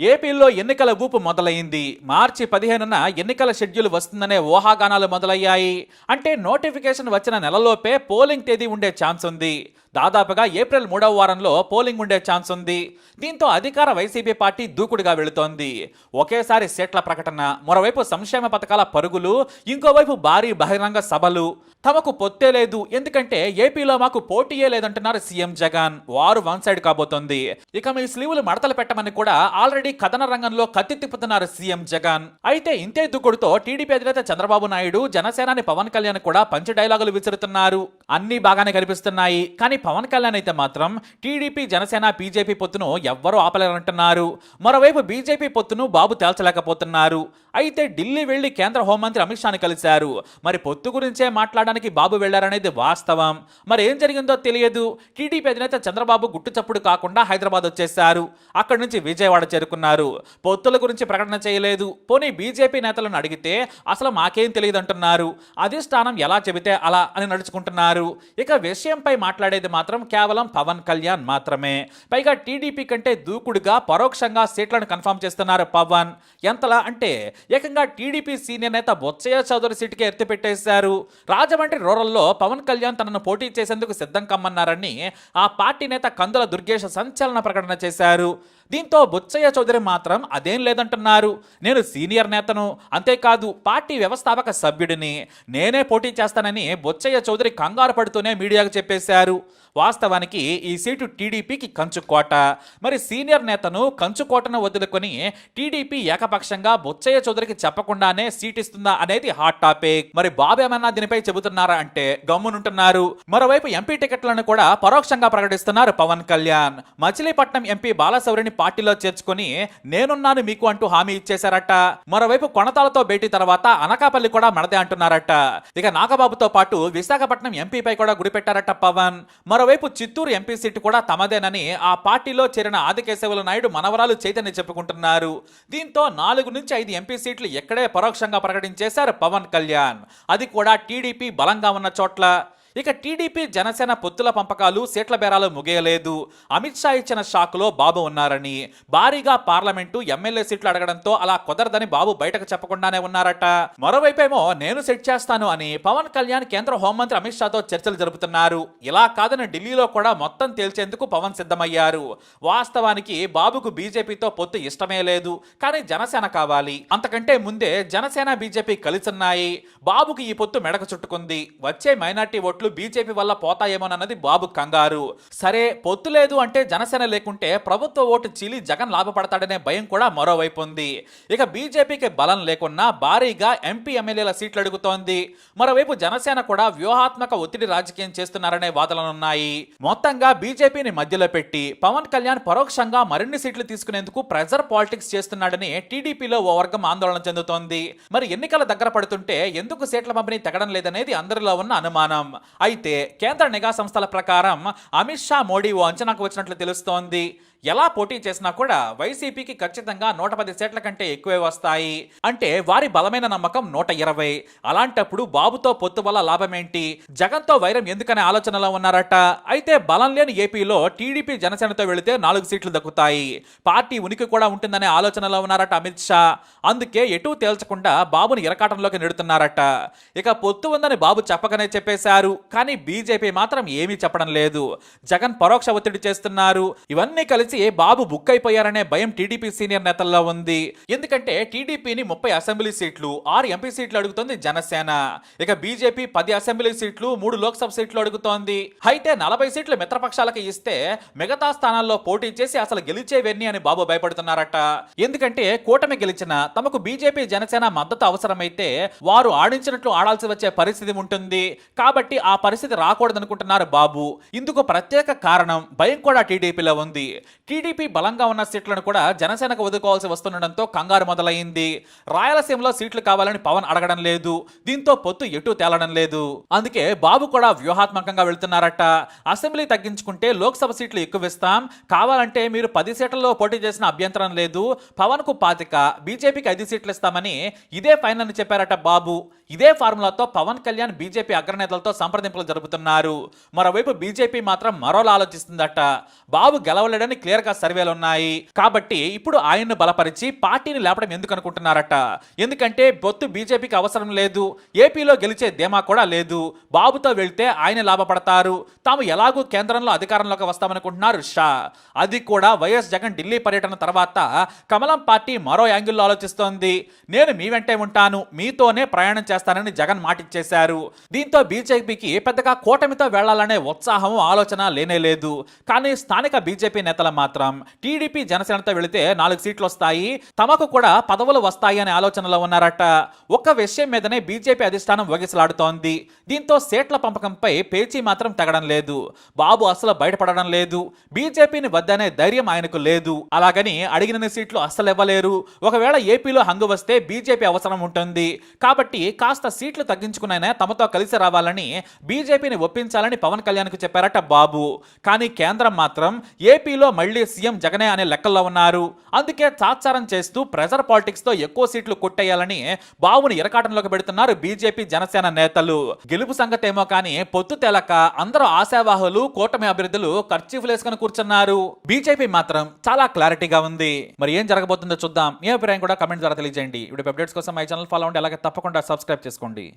ఏపీలో ఎన్నికల ఊపు మొదలైంది. మార్చి పదిహేనున ఎన్నికల షెడ్యూల్ వస్తుందనే ఊహాగానాలు మొదలయ్యాయి. అంటే నోటిఫికేషన్ వచ్చిన నెలలోపే పోలింగ్ తేదీ ఉండే ఛాన్స్ ఉంది. దాదాపుగా ఏప్రిల్ మూడవ వారంలో పోలింగ్ ఉండే ఛాన్స్ ఉంది. దీంతో అధికార వైసీపీ పార్టీ దూకుడుగా వెళుతోంది. ఒకేసారి సీట్ల ప్రకటన మరోవైపు సంక్షేమ పథకాల పరుగులు ఇంకోవైపు భారీ బహిరంగ సభలు. తమకు పొత్తే లేదు ఎందుకంటే ఏపీలో మాకు పోటీయే లేదంటున్నారు సీఎం జగన్. వారు వన్ సైడ్ కాబోతోంది. ఇక మీ స్లీవులు మడతలు పెట్టమని కూడా ఆల్రెడీ కథన రంగంలో కత్తి తిప్పుతున్నారు సీఎం జగన్. అయితే ఇంతే దుక్కుడుతో టీడీపీ అధినేత చంద్రబాబు నాయుడు జనసేనాని పవన్ కళ్యాణ్ కూడా పంచ డైలాగులు విసురుతున్నారు. అన్ని బాగానే కనిపిస్తున్నాయి. కానీ పవన్ కళ్యాణ్ అయితే మాత్రం టీడీపీ జనసేన బీజేపీ పొత్తును ఎవ్వరూ ఆపలేరంటున్నారు. మరోవైపు బీజేపీ పొత్తును బాబు తేల్చలేకపోతున్నారు. అయితే ఢిల్లీ వెళ్ళి కేంద్ర హోంమంత్రి అమిత్ షాను కలిశారు. మరి పొత్తు గురించే మాట్లాడడానికి బాబు వెళ్ళారనేది వాస్తవం. మరి ఏం జరిగిందో తెలియదు. టీడీపీ అధినేత చంద్రబాబు గుట్టు చప్పుడు కాకుండా హైదరాబాద్ వచ్చేశారు. అక్కడి నుంచి విజయవాడ చేరుకున్నారు. పొత్తుల గురించి ప్రకటన చేయలేదు. పోనీ బీజేపీ నేతలను అడిగితే అసలు మాకేం తెలియదు అంటున్నారు అధిష్టానం ఎలా చెబితే అలా అని నడుచుకుంటున్నారు. ఇక విషయంపై మాట్లాడేది మాత్రం కేవలం పవన్ కళ్యాణ్ మాత్రమే. పైగా టీడీపీ కంటే దూకుడుగా పరోక్షంగా సీట్లను కన్ఫర్మ్ చేస్తున్నారు పవన్. ఎంతలా అంటే ఏకంగా టీడీపీ సీనియర్ నేత బొత్సయ్య చౌదరి సీటుకి ఎత్తిపెట్టేశారు రాజమండ్రి రూరల్లో పవన్ కళ్యాణ్ తనను పోటీ చేసేందుకు సిద్ధం కమ్మన్నారని ఆ పార్టీ నేత కందుల దుర్గేష్ సంచలన ప్రకటన చేశారు. దీంతో బుచ్చయ్య చౌదరి మాత్రం అదేం లేదంటున్నారు. నేను సీనియర్ నేతను అంతేకాదు పార్టీ వ్యవస్థాపక సభ్యుడిని నేనే పోటీ చేస్తానని బొచ్చయ్య చౌదరి కంగారు పడుతూనే మీడియాకు చెప్పేశారు. వాస్తవానికి ఈ సీటు టీడీపీకి కంచుకోట మరి సీనియర్ నేతను కంచుకోటను వదులుకొని టీడీపీ ఏకపక్షంగా బొచ్చయ్య చౌదరికి చెప్పకుండానే సీట్ ఇస్తుందా అనేది హాట్ టాపిక్. మరి బాబు ఏమన్నా దీనిపై చెబుతున్నారా అంటే గమ్మునుంటున్నారు. మరోవైపు ఎంపీ టికెట్లను కూడా పరోక్షంగా ప్రకటిస్తున్నారు పవన్ కళ్యాణ్. మచిలీపట్నం ఎంపీ బాలశౌరిని పార్టీలో చేర్చుకుని నేనున్నాను మీకు అంటూ హామీ ఇచ్చేశారట. మరోవైపు కొనతాలతో భేటీ తర్వాత అనకాపల్లి కూడా మనదే అంటున్నారట. ఇక నాగబాబుతో పాటు విశాఖపట్నం ఎంపీపై కూడా గుడిపెట్టారట పవన్. మరోవైపు చిత్తూరు ఎంపీ సీటు కూడా తమదేనని ఆ పార్టీలో చేరిన ఆదికేశవుల నాయుడు మనవరాలు చైతన్య చెప్పుకుంటున్నారు. దీంతో నాలుగు నుంచి ఐదు ఎంపీ సీట్లు ఎక్కడే పరోక్షంగా ప్రకటించేశారు పవన్ కళ్యాణ్. అది కూడా టీడీపీ బలంగా ఉన్న చోట్ల. ఇక టీడీపీ జనసేన పొత్తుల పంపకాలు సీట్ల బేరాలు ముగియలేదు. అమిత్ షా ఇచ్చిన షాకులో బాబు ఉన్నారని భారీగా పార్లమెంటు ఎమ్మెల్యే సీట్లు అడగడంతో అలా కుదరదని బాబు బయటకు చెప్పకుండానే ఉన్నారట. మరోవైపేమో నేను సెట్ చేస్తాను అని పవన్ కళ్యాణ్ కేంద్ర హోంమంత్రి అమిత్ షాతో చర్చలు జరుపుతున్నారు. ఇలా కాదని ఢిల్లీలో కూడా మొత్తం తేల్చేందుకు పవన్ సిద్ధమయ్యారు. వాస్తవానికి బాబుకు బీజేపీతో పొత్తు ఇష్టమే లేదు కానీ జనసేన కావాలి. అంతకంటే ముందే జనసేన బీజేపీ కలిసున్నాయి. బాబుకి ఈ పొత్తు మెడకు చుట్టుకుంది. వచ్చే మైనార్టీ ఓట్లు బీజేపీ వల్ల పోతాయేమోనన్నది బాబు కంగారు. సరే పొత్తు లేదు అంటే జనసేన లేకుంటే ప్రభుత్వ ఓటు చీలి జగన్ లాభపడతాడనే భయం కూడా మరోవైపు ఉంది. ఇక బీజేపీకి బలం లేకున్నా భారీగా ఎంపీ ఎమ్మెల్యేల సీట్లు అడుగుతోంది మరోవైపు జనసేన కూడా వ్యూహాత్మక ఒత్తిడి రాజకీయం చేస్తున్నారనే వాదనలున్నాయి. మొత్తంగా బీజేపీని మధ్యలో పెట్టి పవన్ కళ్యాణ్ పరోక్షంగా మరిన్ని సీట్లు తీసుకునేందుకు ప్రెజర్ పాలిటిక్స్ చేస్తున్నాడని టీడీపీలో ఓ వర్గం ఆందోళన చెందుతోంది. మరి ఎన్నికల దగ్గర పడుతుంటే ఎందుకు సీట్ల పంపిణీ తగ్గడం లేదనేది అందరిలో ఉన్న అనుమానం. అయితే కేంద్ర నిఘా సంస్థల ప్రకారం అమిత్ షా మోడీ ఓ అంచనాకు వచ్చినట్లు తెలుస్తోంది. ఎలా పోటీ చేసినా కూడా వైసీపీకి ఖచ్చితంగా నూట పది సీట్ల కంటే ఎక్కువే వస్తాయి. అంటే వారి బలమైన నమ్మకం నూట ఇరవై. అలాంటప్పుడు బాబుతో పొత్తు వల్ల లాభమేంటి? జగన్తో వైరం ఎందుకనే ఆలోచనలో ఉన్నారట. అయితే బలం లేని ఏపీలో టీడీపీ జనసేనతో వెళితే నాలుగు సీట్లు దక్కుతాయి. పార్టీ ఉనికి కూడా ఉంటుందనే ఆలోచనలో ఉన్నారట అమిత్ షా. అందుకే ఎటూ తేల్చకుండా బాబుని ఇరకాటంలోకి నెడుతున్నారట. ఇక పొత్తు ఉందని బాబు చెప్పకనే చెప్పేశారు. కానీ బీజేపీ మాత్రం ఏమీ చెప్పడం లేదు. జగన్ పరోక్ష ఒత్తిడి చేస్తున్నారు. ఇవన్నీ కలిసి బాబు బుక్ అయిపోయారనే భయం టీడీపీ సీనియర్ నేతల్లో ఉంది. ఎందుకంటే టీడీపీని ముప్పై అసెంబ్లీ సీట్లు ఆరు ఎంపీ సీట్లు అడుగుతోంది జనసేన. ఇక బీజేపీ పది అసెంబ్లీ సీట్లు మూడు లోక్సభ సీట్లు అడుగుతోంది. అయితే నలభై సీట్లు మిత్రపక్షాలకు ఇస్తే మిగతా స్థానాల్లో పోటీ చేసి అసలు గెలిచేవన్నీ అని బాబు భయపడుతున్నారట. ఎందుకంటే కూటమి గెలిచిన తమకు బీజేపీ జనసేన మద్దతు అవసరమైతే వారు ఆడించినట్లు ఆడాల్సి వచ్చే పరిస్థితి ఉంటుంది. కాబట్టి ఆ పరిస్థితి రాకూడదనుకుంటున్నారు బాబు. ఇందుకు ప్రత్యేక కారణం భయం కూడా టీడీపీలో ఉంది. టీడీపీ బలంగా ఉన్న సీట్లను కూడా జనసేనకు వదులుకోవాల్సి వస్తుండటంతో కంగారు మొదలైంది. రాయలసీమలో సీట్లు కావాలని పవన్ అడగడం లేదు. దీంతో పొత్తు ఎటు తేలడం లేదు. అందుకే బాబు కూడా వ్యూహాత్మకంగా వెళ్తున్నారట. అసెంబ్లీ తగ్గించుకుంటే లోక్సభ సీట్లు ఎక్కువ ఇస్తాం కావాలంటే మీరు పది సీట్లలో పోటీ చేసిన అభ్యంతరం లేదు. పవన్కు పాతిక బీజేపీకి ఐదు సీట్లు ఇస్తామని ఇదే ఫైనల్ అని చెప్పారట బాబు. ఇదే ఫార్ములాతో పవన్ కళ్యాణ్ బీజేపీ అగ్రనేతలతో సంప్రదింపులు జరుపుతున్నారు. మరోవైపు బీజేపీ మాత్రం మరోలా ఆలోచిస్తుందట. బాబు గెలవలేడని క్లియర్ క్లియర్గా సర్వేలు ఉన్నాయి. కాబట్టి ఇప్పుడు ఆయన్ను బలపరిచి పార్టీని లేపడం ఎందుకు అనుకుంటున్నారట? ఎందుకంటే బొత్తు బీజేపీకి అవసరం లేదు. ఏపీలో గెలిచే ధీమా కూడా లేదు. బాబుతో వెళ్తే ఆయన లాభపడతారు. తాము ఎలాగూ కేంద్రంలో అధికారంలోకి వస్తామనుకుంటున్నారు షా. అది కూడా వైఎస్ జగన్ ఢిల్లీ పర్యటన తర్వాత కమలం పార్టీ మరో యాంగిల్లో ఆలోచిస్తోంది. నేను మీ వెంటే ఉంటాను. మీతోనే ప్రయాణం చేస్తానని జగన్ మాటిచ్చేశారు. దీంతో బీజేపీకి పెద్దగా కూటమితో వెళ్ళాలనే ఉత్సాహం ఆలోచన లేనే లేదు. కానీ స్థానిక బీజేపీ నేతల మాత్రం టీడీపీ జనసేనతో వెళితే నాలుగు సీట్లు వస్తాయి. తమకు కూడా పదవులు వస్తాయి అనే ఆలోచనలో ఉన్నారట. ఒక్క విషయం మీదనే బీజేపీ అధిష్టానం వగిసలాడుతోంది. దీంతో సీట్ల పంపకంపై పేచీ మాత్రం తెగడం లేదు. బాబు అసలు బయటపడడం లేదు. బీజేపీని వద్దనే ధైర్యం ఆయనకు లేదు. అలాగని అడిగిన సీట్లు అస్సలు ఇవ్వలేరు. ఒకవేళ ఏపీలో హంగు వస్తే బీజేపీ అవసరం ఉంటుంది. కాబట్టి కాస్త సీట్లు తగ్గించుకునైనా తమతో కలిసి రావాలని బీజేపీని ఒప్పించాలని పవన్ కళ్యాణ్కు చెప్పారట బాబు. కానీ కేంద్రం మాత్రం ఏపీలో మళ్ళీ సీఎం జగనే అనే లెక్కల్లో ఉన్నారు. అందుకే తాత్సారం చేస్తూ ప్రెజర్ పాలిటిక్స్తో ఎక్కువ సీట్లు కొట్టేయాలని బాబుని ఇరకాటంలోకి పెడుతున్నారు బీజేపీ జనసేన నేతలు. గెలుపు సంగతేమో కానీ పొత్తు తెలక అందరూ ఆశావాహులు కూటమి అభ్యర్థులు ఖర్చీఫ్లు వేసుకుని కూర్చున్నారు. బీజేపీ మాత్రం చాలా క్లారిటీగా ఉంది. మరి ఏం జరగబోతుందో చూద్దాం. మీ అభిప్రాయం కూడా కమెంట్ ద్వారా తెలియజేయండి. ఇప్పుడు అప్డేట్స్ కోసం మై ఛానల్ ఫాలో అవ్వండి. అలాగే తప్పకుండా సబ్స్క్రైబ్ చేసుకోండి.